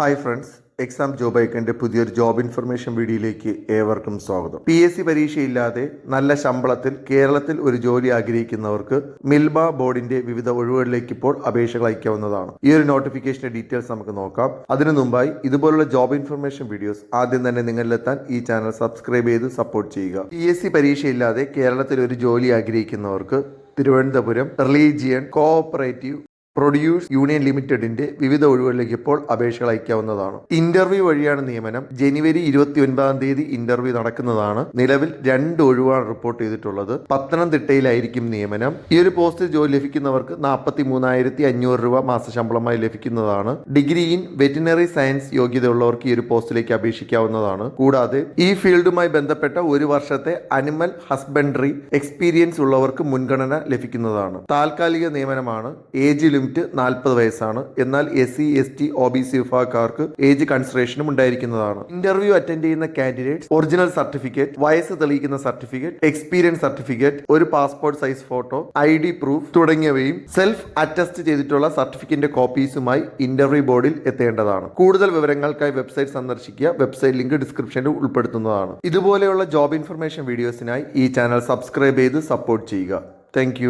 Hi friends exam job ഐക്കന്റെ പുതിയൊരു job information വീഡിയോയിലേക്ക് ഏവർക്കും സ്വാഗതം. പി എസ് സി പരീക്ഷയില്ലാതെ നല്ല ശമ്പളത്തിൽ കേരളത്തിൽ ഒരു ജോലി ആഗ്രഹിക്കുന്നവർക്ക് മിൽബ ബോർഡിന്റെ വിവിധ ഒഴിവുകളിലേക്ക് ഇപ്പോൾ അപേക്ഷകൾ അയക്കാവുന്നതാണ്. ഈ ഒരു നോട്ടിഫിക്കേഷന്റെ ഡീറ്റെയിൽസ് നമുക്ക് നോക്കാം. അതിനു മുമ്പായി ഇതുപോലുള്ള ജോബ് ഇൻഫർമേഷൻ വീഡിയോസ് ആദ്യം തന്നെ നിങ്ങളിലെത്താൻ ഈ ചാനൽ സബ്സ്ക്രൈബ് ചെയ്ത് സപ്പോർട്ട് ചെയ്യുക. പി എസ് സി പരീക്ഷയില്ലാതെ കേരളത്തിൽ ഒരു ജോലി ആഗ്രഹിക്കുന്നവർക്ക് Thiruvananthapuram religion cooperative produce union ലിമിറ്റഡിന്റെ വിവിധ ഒഴിവുകളിലേക്ക് ഇപ്പോൾ അപേക്ഷകൾ അയക്കാവുന്നതാണ്. ഇന്റർവ്യൂ വഴിയാണ് നിയമനം. ജനുവരി ഇരുപത്തി ഒൻപതാം തീയതി ഇന്റർവ്യൂ നടക്കുന്നതാണ്. നിലവിൽ രണ്ട് ഒഴിവാണ് റിപ്പോർട്ട് ചെയ്തിട്ടുള്ളത്. പത്തനംതിട്ടയിലായിരിക്കും നിയമനം. ഈ ഒരു പോസ്റ്റിൽ ജോലി ലഭിക്കുന്നവർക്ക് നാൽപ്പത്തി മൂന്നായിരത്തി അഞ്ഞൂറ് രൂപ ലഭിക്കുന്നതാണ്. ഡിഗ്രി ഇൻ വെറ്റിനറി സയൻസ് യോഗ്യതയുള്ളവർക്ക് ഈ ഒരു പോസ്റ്റിലേക്ക് അപേക്ഷിക്കാവുന്നതാണ്. കൂടാതെ ഈ ഫീൽഡുമായി ബന്ധപ്പെട്ട ഒരു വർഷത്തെ അനിമൽ ഹസ്ബൻഡറി എക്സ്പീരിയൻസ് ഉള്ളവർക്ക് മുൻഗണന ലഭിക്കുന്നതാണ്. താൽക്കാലിക നിയമനമാണ്. ഏജ് ലിമിറ്റ് നാൽപ്പത് വയസ്സാണ്. എന്നാൽ S C S T O B C വിഭാഗക്കാർക്ക് ഏജ് കൺസിഡറേഷനും ഉണ്ടായിരിക്കുന്നതാണ്. ഇന്റർവ്യൂ അറ്റൻഡ് ചെയ്യുന്ന കാൻഡിഡേറ്റ് ഒറിജിനൽ സർട്ടിഫിക്കറ്റ് വയസ്സ് തെളിയിക്കുന്ന സർട്ടിഫിക്കറ്റ് എക്സ്പീരിയൻസ് സർട്ടിഫിക്കറ്റ് ഒരു passport size photo I D proof തുടങ്ങിയവയും സെൽഫ് അറ്റസ്റ്റ് ചെയ്തിട്ടുള്ള സർട്ടിഫിക്കറ്റിന്റെ കോപ്പീസുമായി ഇന്റർവ്യൂ ബോർഡിൽ എത്തേണ്ടതാണ്. കൂടുതൽ വിവരങ്ങൾക്കായി വെബ്സൈറ്റ് സന്ദർശിക്കുക. വെബ്സൈറ്റ് ലിങ്ക് ഡിസ്ക്രിപ്ഷനിൽ ഉൾപ്പെടുത്തുന്നതാണ്. ഇതുപോലെയുള്ള ജോബ് ഇൻഫർമേഷൻ വീഡിയോസിനായി ഈ ചാനൽ സബ്സ്ക്രൈബ് ചെയ്ത് സപ്പോർട്ട് ചെയ്യുക. താങ്ക്